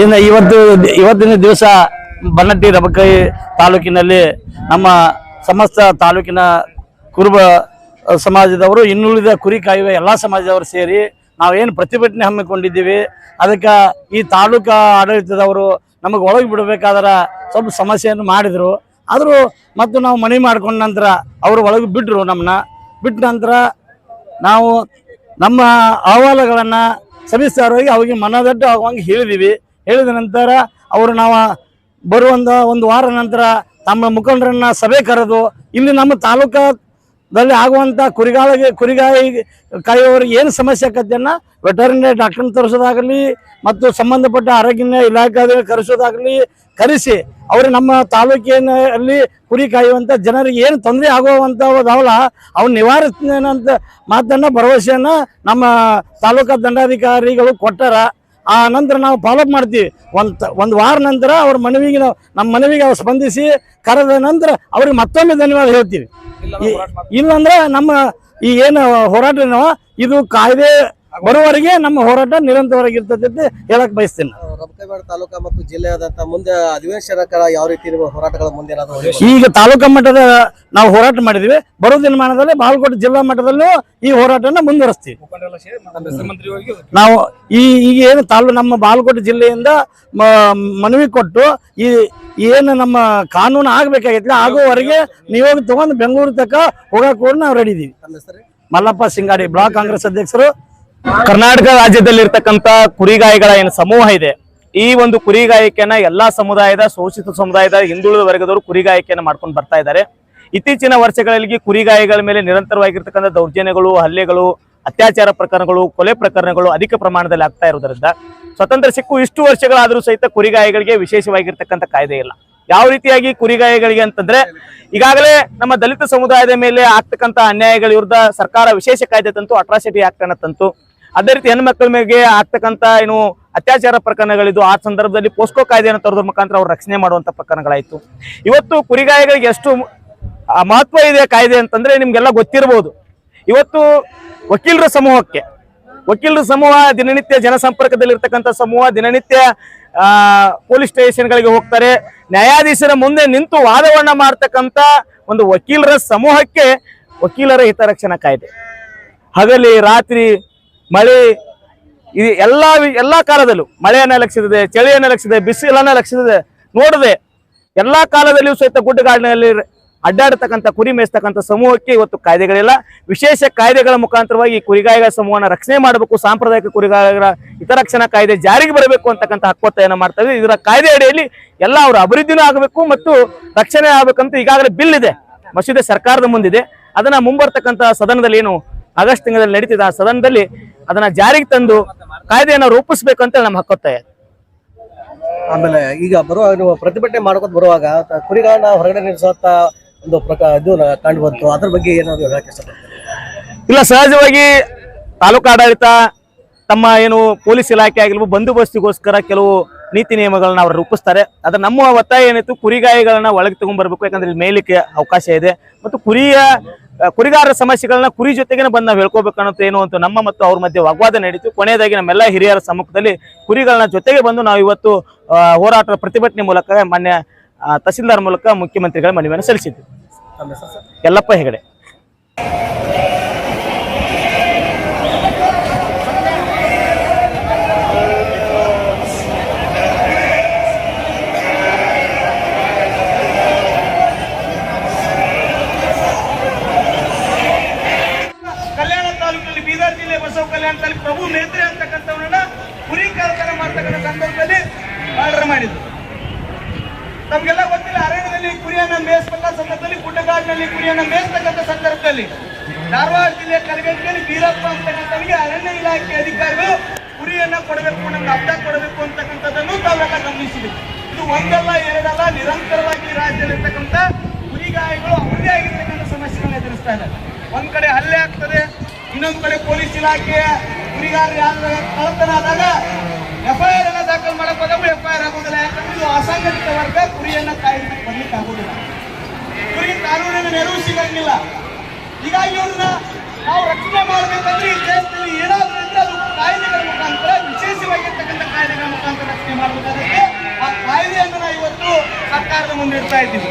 ಇನ್ನು ಇವತ್ತು ಇವತ್ತಿನ ದಿವಸ ಬನ್ನಟ್ಟಿ ರಬಕೈ ತಾಲೂಕಿನಲ್ಲಿ ನಮ್ಮ ಸಮಸ್ತ ತಾಲೂಕಿನ ಕುರುಬ ಸಮಾಜದವರು, ಇನ್ನುಳಿದ ಕುರಿ ಕಾಯುವ ಎಲ್ಲ ಸಮಾಜದವರು ಸೇರಿ ನಾವೇನು ಪ್ರತಿಭಟನೆ ಹಮ್ಮಿಕೊಂಡಿದ್ದೀವಿ. ಅದಕ್ಕೆ ಈ ತಾಲೂಕು ಆಡಳಿತದವರು ನಮಗೆ ಒಳಗೆ ಬಿಡಬೇಕಾದ್ರೆ ಸ್ವಲ್ಪ ಸಮಸ್ಯೆಯನ್ನು ಮಾಡಿದರು. ಆದರೂ ಮತ್ತು ನಾವು ಮನವಿ ಮಾಡಿಕೊಂಡ ನಂತರ ಅವರು ಒಳಗೆ ಬಿಟ್ಟರು ನಮ್ಮನ್ನ. ಬಿಟ್ಟ ನಂತರ ನಾವು ನಮ್ಮ ಅಹವಾಲುಗಳನ್ನು ಸವಿಸ್ತಾರವಾಗಿ ಅವಿಗೆ ಮನದಟ್ಟು ಆಗುವಂಗೆ ಹೇಳಿದೀವಿ. ಹೇಳಿದ ನಂತರ ಅವರು ನಾವು ಬರುವಂತ ಒಂದು ವಾರ ನಂತರ ತಮ್ಮ ಮುಖಂಡರನ್ನ ಸಭೆ ಕರೆದು, ಇಲ್ಲಿ ನಮ್ಮ ತಾಲೂಕದಲ್ಲಿ ಆಗುವಂಥ ಕುರಿಗಾಳಿಗೆ ಕುರಿಗಾಯಿ ಕಾಯುವವರಿಗೆ ಏನು ಸಮಸ್ಯೆ ಆಕತ್ತನ್ನ ವೆಟರ್ನರಿ ಡಾಕ್ಟರ್ನ ತರಿಸೋದಾಗಲಿ ಮತ್ತು ಸಂಬಂಧಪಟ್ಟ ಆರೋಗ್ಯ ಇಲಾಖೆ ಕರೆಸೋದಾಗಲಿ ಕರೆಸಿ, ಅವರು ನಮ್ಮ ತಾಲೂಕಿನಲ್ಲಿ ಕುರಿ ಕಾಯುವಂಥ ಜನರಿಗೆ ಏನು ತೊಂದರೆ ಆಗುವಂಥವಲ್ಲ ಅವ್ನ ಅಂತ ಮಾತನ್ನ ಭರವಸೆಯನ್ನು ನಮ್ಮ ತಾಲೂಕಾ ದಂಡಾಧಿಕಾರಿಗಳು ಕೊಟ್ಟಾರ. ಆ ನಂತರ ನಾವು ಫಾಲೋಅಪ್ ಮಾಡ್ತೀವಿ. ಒಂದು ಒಂದು ವಾರ ನಂತರ ಅವ್ರ ಮನವಿಗೆ ನಾವು ನಮ್ಮ ಮನವಿಗೆ ಅವ್ರು ಸ್ಪಂದಿಸಿ ಕರೆದ ನಂತರ ಅವ್ರಿಗೆ ಮತ್ತೊಮ್ಮೆ ಧನ್ಯವಾದ ಹೇಳ್ತೀವಿ. ಇಲ್ಲಂದ್ರೆ ನಮ್ಮ ಈ ಏನು ಹೋರಾಟ ಇದು ಕಾಯ್ದೆ ಬರುವವರೆಗೆ ನಮ್ಮ ಹೋರಾಟ ನಿರಂತರವಾಗಿರ್ತದೆ ಅಂತ ಹೇಳಕ್ ಬಯಸ್ತೇನೆ. ತಾಲೂಕಾ ಮತ್ತು ಜಿಲ್ಲೆಯಾದಂತ ಮುಂದೆ ಅಧಿವೇಶನಕರ ಯಾವ ರೀತಿ ನಿಮ್ಮ ಹೋರಾಟಗಳ ಮುಂದೆ ಈಗ ತಾಲೂಕಾ ಮಟ್ಟದ ನಾವು ಹೋರಾಟ ಮಾಡಿದ್ವಿ. ಬರುವ ದಿನಮಾನದಲ್ಲಿ ಬಾಗಲಕೋಟೆ ಜಿಲ್ಲಾ ಮಟ್ಟದಲ್ಲೂ ಈ ಹೋರಾಟನ ಮುಂದುವರಿಸ್ತೀವಿ. ನಾವು ಈ ಈಗ ಏನು ತಾಲೂ ನಮ್ಮ ಬಾಗಲಕೋಟೆ ಜಿಲ್ಲೆಯಿಂದ ಮನವಿ ಕೊಟ್ಟು ಈ ಏನು ನಮ್ಮ ಕಾನೂನು ಆಗ್ಬೇಕಾಗೈತಿ ಆಗುವವರೆಗೆ ನೀವು ತಗೊಂಡು ಬೆಂಗಳೂರು ತಕ್ಕ ಹೋಗಕ್ಕೆ ಕೂಡ ನಾವು ರೆಡಿ ಇದೀವಿ. ಮಲ್ಲಪ್ಪ ಸಿಂಗಾಡಿ ಬ್ಲಾಕ್ ಕಾಂಗ್ರೆಸ್ ಅಧ್ಯಕ್ಷರು. ಕರ್ನಾಟಕ ರಾಜ್ಯದಲ್ಲಿರ್ತಕ್ಕಂಥ ಕುರಿಗಾಯಿಗಳ ಏನು ಸಮೂಹ ಇದೆ, ಈ ಒಂದು ಕುರಿಗಾಯಿಕೆಯನ್ನ ಎಲ್ಲಾ ಸಮುದಾಯದ, ಶೋಷಿತ ಸಮುದಾಯದ, ಹಿಂದುಳಿದ ವರ್ಗದವರು ಕುರಿಗಾಯಿಕೆಯನ್ನ ಮಾಡ್ಕೊಂಡು ಬರ್ತಾ ಇದ್ದಾರೆ. ಇತ್ತೀಚಿನ ವರ್ಷಗಳಲ್ಲಿ ಕುರಿಗಾಯಿಗಳ ಮೇಲೆ ನಿರಂತರವಾಗಿರ್ತಕ್ಕಂಥ ದೌರ್ಜನ್ಯಗಳು, ಹಲ್ಲೆಗಳು, ಅತ್ಯಾಚಾರ ಪ್ರಕರಣಗಳು, ಕೊಲೆ ಪ್ರಕರಣಗಳು ಅಧಿಕ ಪ್ರಮಾಣದಲ್ಲಿ ಆಗ್ತಾ ಇರೋದ್ರಿಂದ ಸ್ವತಂತ್ರ ಸಿಕ್ಕು ಇಷ್ಟು ವರ್ಷಗಳಾದರೂ ಸಹಿತ ಕುರಿಗಾಯಿಗಳಿಗೆ ವಿಶೇಷವಾಗಿರ್ತಕ್ಕಂಥ ಕಾಯ್ದೆ ಇಲ್ಲ. ಯಾವ ರೀತಿಯಾಗಿ ಕುರಿಗಾಯಿಗಳಿಗೆ ಅಂತಂದ್ರೆ, ಈಗಾಗಲೇ ನಮ್ಮ ದಲಿತ ಸಮುದಾಯದ ಮೇಲೆ ಆಗ್ತಕ್ಕಂಥ ಅನ್ಯಾಯಗಳ ವಿರುದ್ಧ ಸರ್ಕಾರ ವಿಶೇಷ ಕಾಯ್ದೆ ತಂತು, ಅಟ್ರಾಸಿಟಿ ಆಕ್ಟ್ ಅನ್ನ ತಂತು. ಅದೇ ರೀತಿ ಹೆಣ್ಮಕ್ಳ ಮೇಲೆ ಆಗ್ತಕ್ಕಂತ ಏನು ಅತ್ಯಾಚಾರ ಪ್ರಕರಣಗಳಿದ್ದು, ಆ ಸಂದರ್ಭದಲ್ಲಿ ಪೋಸ್ಕೋ ಕಾಯ್ದೆಯನ್ನು ತರೋದ್ರ ಮುಖಾಂತರ ಅವ್ರು ರಕ್ಷಣೆ ಮಾಡುವಂತ ಪ್ರಕರಣಗಳಾಯ್ತು. ಇವತ್ತು ಕುರಿಗಾಯಿಗಳಿಗೆ ಎಷ್ಟು ಮಹತ್ವ ಇದೆ ಕಾಯ್ದೆ ಅಂತಂದ್ರೆ ನಿಮ್ಗೆಲ್ಲ ಗೊತ್ತಿರಬಹುದು ಇವತ್ತು ವಕೀಲರ ಸಮೂಹಕ್ಕೆ, ವಕೀಲರ ಸಮೂಹ ದಿನನಿತ್ಯ ಜನಸಂಪರ್ಕದಲ್ಲಿರ್ತಕ್ಕಂಥ ಸಮೂಹ ದಿನನಿತ್ಯ ಪೊಲೀಸ್ ಸ್ಟೇಷನ್ಗಳಿಗೆ ಹೋಗ್ತಾರೆ. ನ್ಯಾಯಾಧೀಶರ ಮುಂದೆ ನಿಂತು ವಾದವನ್ನ ಮಾಡ್ತಕ್ಕಂಥ ಒಂದು ವಕೀಲರ ಸಮೂಹಕ್ಕೆ ವಕೀಲರ ಹಿತರಕ್ಷಣಾ ಕಾಯ್ದೆ. ಹಗಲಿ, ರಾತ್ರಿ ಮಳೆ ಇದು ಎಲ್ಲಾ ಎಲ್ಲಾ ಕಾಲದಲ್ಲೂ ಮಳೆಯನ್ನ ಲಕ್ಷಿಸಿದೆ, ಚಳಿಯನ್ನ ಲಕ್ಷಿಸಿದೆ, ಬಿಸಿಲನ್ನ ಲಕ್ಷಿಸಿದೆ, ನೋಡದೆ ಎಲ್ಲಾ ಕಾಲದಲ್ಲಿಯೂ ಸಹಿತ ಗುಡ್ಡಗಾಡಿನಲ್ಲಿ ಅಡ್ಡಾಡತಕ್ಕಂಥ, ಕುರಿ ಮೇಯಿಸ್ತಕ್ಕಂಥ ಸಮೂಹಕ್ಕೆ ಇವತ್ತು ಕಾಯ್ದೆಗಳಿಲ್ಲ. ವಿಶೇಷ ಕಾಯ್ದೆಗಳ ಮುಖಾಂತರವಾಗಿ ಈ ಕುರಿಗಾಯಿಗಳ ಸಮೂಹನ ರಕ್ಷಣೆ ಮಾಡಬೇಕು, ಸಾಂಪ್ರದಾಯಿಕ ಕುರಿಗಾಯಿಗಳ ಹಿತರಕ್ಷಣಾ ಕಾಯ್ದೆ ಜಾರಿಗೆ ಬರಬೇಕು ಅಂತಕ್ಕಂಥ ಹಕ್ಕೊತ್ತಾಯನ ಇದ್ದೀವಿ ಇದರ ಕಾಯ್ದೆ ಅಡಿಯಲ್ಲಿ ಎಲ್ಲ ಅವರ ಅಭಿವೃದ್ಧಿನೂ ಆಗಬೇಕು ಮತ್ತು ರಕ್ಷಣೆ ಆಗಬೇಕಂತ ಈಗಾಗಲೇ ಬಿಲ್ ಇದೆ. ಮಸೀದಿ ಸರ್ಕಾರದ ಮುಂದಿದೆ. ಅದನ್ನ ಮುಂಬರ್ತಕ್ಕಂಥ ಸದನದಲ್ಲಿ ಏನು ಆಗಸ್ಟ್ ತಿಂಗಳಲ್ಲಿ ನಡೀತಿದೆ ಆ ಸದನದಲ್ಲಿ ಅದನ್ನ ಜಾರಿಗೆ ತಂದು ಕಾಯ್ದೆಯನ್ನು ರೂಪಿಸಬೇಕು ಅಂತ ನಮ್ಮ ಹಕ್ಕೊತ್ತಾಯ ಆಮೇಲೆ ಈಗ ಬರುವಾಗ ನೀವು ಪ್ರತಿಭಟನೆ ಮಾಡ್ಕೊತ ಬರುವಾಗ ಕುರಿಗಳನ್ನ ಹೊರಗಡೆ ನಿಲ್ಲಿಸುವಂತ ಒಂದು ಪ್ರಕಾರ ಇದು ಕಂಡು ಬಂತು ಅದ್ರ ಬಗ್ಗೆ ಏನಾದ್ರು ಹೇಳಕ್ಕೆ ಇಲ್ಲ ಸಹಜವಾಗಿ ತಾಲೂಕು ಆಡಳಿತ ತಮ್ಮ ಏನು ಪೊಲೀಸ್ ಇಲಾಖೆ ಆಗಿರ್ಬೋದು ಬಂದೋಬಸ್ತಿಗೋಸ್ಕರ ಕೆಲವು ನೀತಿ ನಿಯಮಗಳನ್ನ ಅವ್ರು ರೂಪಿಸ್ತಾರೆ. ಅದ್ರ ನಮ್ಮ ಒತ್ತಾಯ ಏನಿತ್ತು ಕುರಿಗಾಯಿಗಳನ್ನ ಒಳಗೆ ತಗೊಂಡ್ಬರ್ಬೇಕು ಯಾಕಂದ್ರೆ ಇಲ್ಲಿ ಮೇಯ್ಲಿಕ್ಕೆ ಅವಕಾಶ ಇದೆ. ಮತ್ತು ಕುರಿಯ ಕುರಿಗಾರರ ಸಮಸ್ಯೆಗಳನ್ನ ಕುರಿ ಜೊತೆಗೆ ಬಂದು ನಾವು ಹೇಳ್ಕೋಬೇಕು ಅನ್ನೋದು ಏನು ಅಂತ ನಮ್ಮ ಮತ್ತು ಅವ್ರ ಮಧ್ಯೆ ವಾಗ್ವಾದ ನಡೀತು. ಕೊನೆಯದಾಗಿ ನಮ್ಮೆಲ್ಲ ಹಿರಿಯರ ಸಮ್ಮುಖದಲ್ಲಿ ಕುರಿಗಳನ್ನ ಜೊತೆಗೆ ಬಂದು ನಾವು ಇವತ್ತು ಹೋರಾಟ ಪ್ರತಿಭಟನೆ ಮೂಲಕ ಮಾನ್ಯ ತಹಸೀಲ್ದಾರ್ ಮೂಲಕ ಮುಖ್ಯಮಂತ್ರಿಗಳ ಮನವಿಯನ್ನು ಸಲ್ಲಿಸಿದ್ವಿ. ಎಲ್ಲಪ್ಪ ಯಲ್ಲಪ್ಪ ಹೆಗಡೆ. ಜಿಲ್ಲೆ ಬಸವ ಕಲ್ಯಾಣ ತಾಲೂಕು ಪ್ರಭು ಮೇತ್ರಿ ಅಂತಕ್ಕಂಥವನ್ನ ಕುರಿ ಕಾರ್ಖಾನೆ ಮಾಡ್ತಕ್ಕಂಥ ಸಂದರ್ಭದಲ್ಲಿ ಆರ್ಡರ್ ಮಾಡಿದ್ರು. ತಮ್ಗೆಲ್ಲ ಗೊತ್ತಿಲ್ಲ, ಅರಣ್ಯದಲ್ಲಿ ಕುರಿಯನ್ನ ಮೇಯಿಸ್ತಕ್ಕ ಸಂದರ್ಭದಲ್ಲಿ, ಗುಡ್ಡಗಾಡಿನಲ್ಲಿ ಕುರಿಯನ್ನ ಮೇಯಿಸ್ತಕ್ಕಂಥ ಸಂದರ್ಭದಲ್ಲಿ. ಧಾರವಾಡ ಜಿಲ್ಲೆ ಕಲಗಟ್ಟಿಯಲ್ಲಿ ಬೀರಪ್ಪ ಅಂತಕ್ಕಂಥವರಿಗೆ ಅರಣ್ಯ ಇಲಾಖೆ ಅಧಿಕಾರಿಗಳು ಕುರಿಯನ್ನ ಕೊಡಬೇಕು, ನಮ್ಗೆ ಅರ್ಧ ಕೊಡಬೇಕು ಅಂತಕ್ಕಂಥದ್ದನ್ನು ತಾವೆಲ್ಲ ಗಮನಿಸಿದೆ ಇದು ಒಂದಲ್ಲ, ಎರಡಲ್ಲ, ನಿರಂತರವಾಗಿ ರಾಜ್ಯದಲ್ಲಿರ್ತಕ್ಕಂಥ ಕುರಿಗಾಯಿಗಳು ಅವರದೇ ಆಗಿರ್ತಕ್ಕಂಥ ಸಮಸ್ಯೆಗಳನ್ನ ಎದುರಿಸ್ತಾ ಇದ್ದಾರೆ. ಒಂದ್ ಕಡೆ ಹಲ್ಲೆ ಆಗ್ತದೆ ಇನ್ನೊಂದು ಕಡೆ ಪೊಲೀಸ್ ಇಲಾಖೆ ಗುರಿಗಾರರು ಯಾರು ಕಳ್ಳತನ ಆದಾಗ ಎಫ್ಐಆರ್ ಅನ್ನ ದಾಖಲು ಮಾಡಕ್ ಹೋದಾಗ ಎಫ್ಐಆರ್ ಆಗೋದಿಲ್ಲ. ಯಾಕಂದ್ರೆ ಇದು ಅಸಂಘಟಿತ ವರ್ಗ, ಗುರಿಯನ್ನ ಕಾಯ್ದು ಬರ್ಲಿಕ್ಕೆ ಆಗೋದಿಲ್ಲ. ಇವರಿಗೆ ಕಾನೂನಿನ ನೆರವು ಸಿಗಂಗಿಲ್ಲ. ಹೀಗಾಗಿ ಇವ್ರನ್ನ ನಾವು ರಕ್ಷಣೆ ಮಾಡಬೇಕಂದ್ರೆ ಈ ದೇಶದಲ್ಲಿ ಏನಾದ್ರೂ ಇದ್ರೆ ಅದು ಕಾಯ್ದೆಗಳ ಮುಖಾಂತರ, ವಿಶೇಷವಾಗಿರ್ತಕ್ಕಂಥ ಕಾಯ್ದೆಗಳ ಮುಖಾಂತರ ರಕ್ಷಣೆ ಮಾಡಬೇಕಾದ್ರೆ ಆ ಕಾಯ್ದೆಯನ್ನು ನಾವು ಇವತ್ತು ಸರ್ಕಾರದ ಮುಂದೆ ಇಡ್ತಾ ಇದ್ದೀವಿ.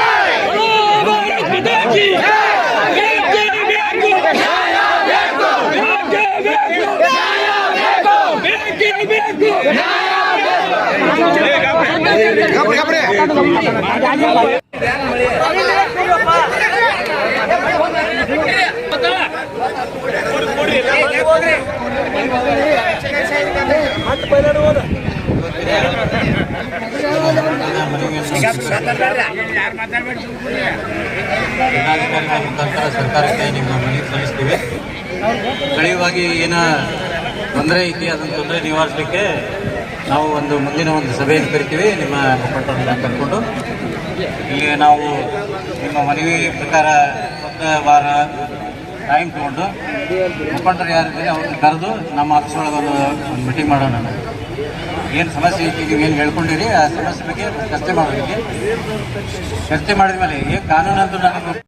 ಜಿಲ್ಲಾಧಿಕಾರಿಗಳ ಸರ್ಕಾರಕ್ಕೆ ನಿಮ್ಮ ಮನವಿ ಸಲ್ಲಿಸ್ತೀವಿ. ಸ್ಥಳೀಯವಾಗಿ ಏನ ತೊಂದರೆ ಐತಿ, ಅದನ್ನು ತೊಂದರೆ ನಿವಾರಿಸಲಿಕ್ಕೆ ನಾವು ಒಂದು ಮುಂದಿನ ಒಂದು ಸಭೆಯನ್ನು ಕರಿತೀವಿ, ನಿಮ್ಮ ಮುಖಂಡರನ್ನ ಕರ್ಕೊಂಡು. ಇಲ್ಲಿ ನಾವು ನಿಮ್ಮ ಮನವಿ ಪ್ರಕಾರ ಒಂದು ವಾರ ಟೈಮ್ ತಗೊಂಡು ಮುಖಂಡರು ಯಾರಿದ್ದಾರೆ ಅವ್ರನ್ನ ಕರೆದು ನಮ್ಮ ಆಫೀಸ್ ಒಳಗೆ ಒಂದು ಒಂದು ಮೀಟಿಂಗ್ ಮಾಡೋಣ ಏನು ಸಮಸ್ಯೆ ಐತಿ, ನೀವು ಏನು ಹೇಳ್ಕೊಂಡಿರಿ, ಆ ಸಮಸ್ಯೆ ಬಗ್ಗೆ ಚರ್ಚೆ ಮಾಡೋದಕ್ಕೆ. ಚರ್ಚೆ ಮಾಡಿದ ಮೇಲೆ ಏನು ಕಾನೂನು ಅಂತ ನನಗೆ